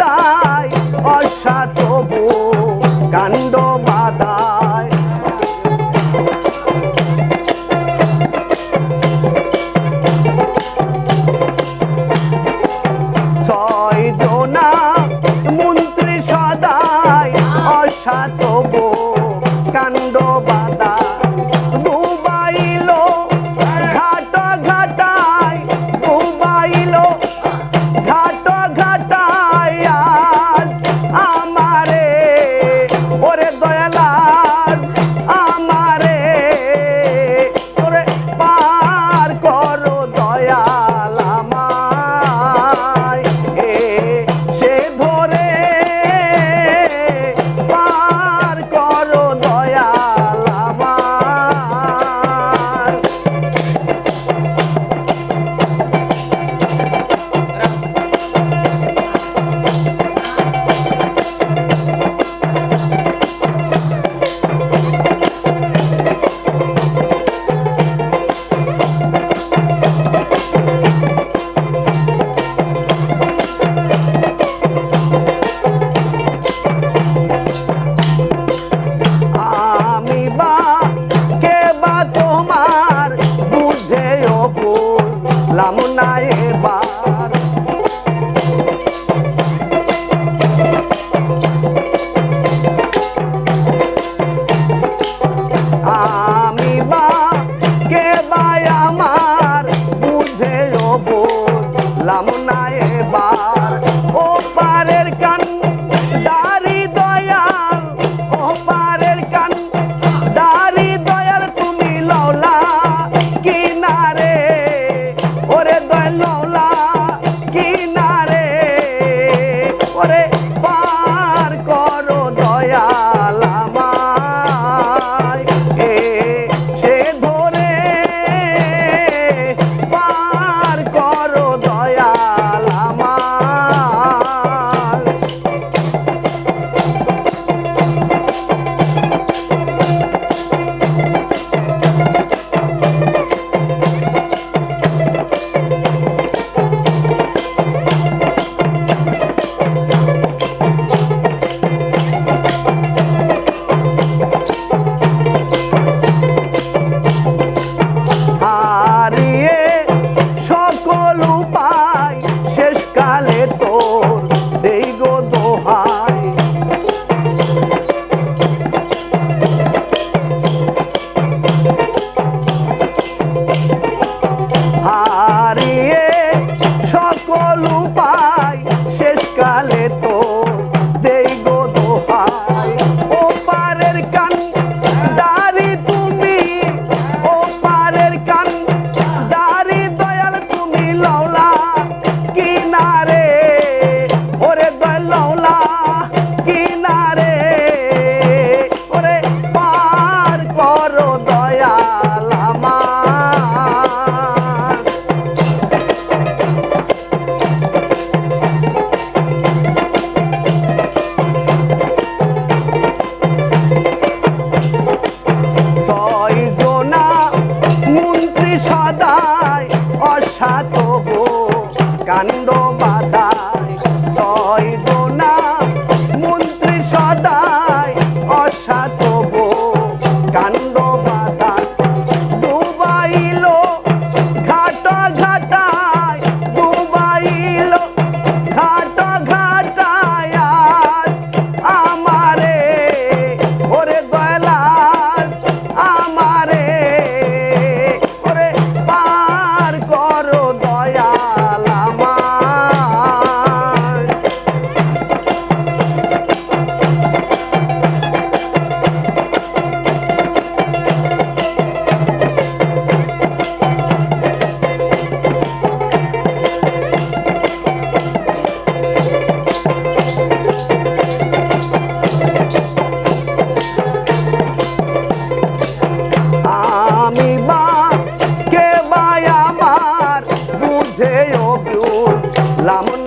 দায় অসা পালাম না কাণ্ড বা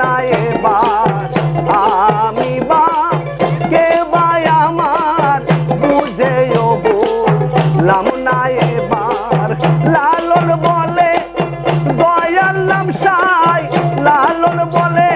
না এবার। আমি বা কে বা আমার, বুঝেও বললাম না এবার। লালন বলে, দয়াল নাম সাই, লালন বলে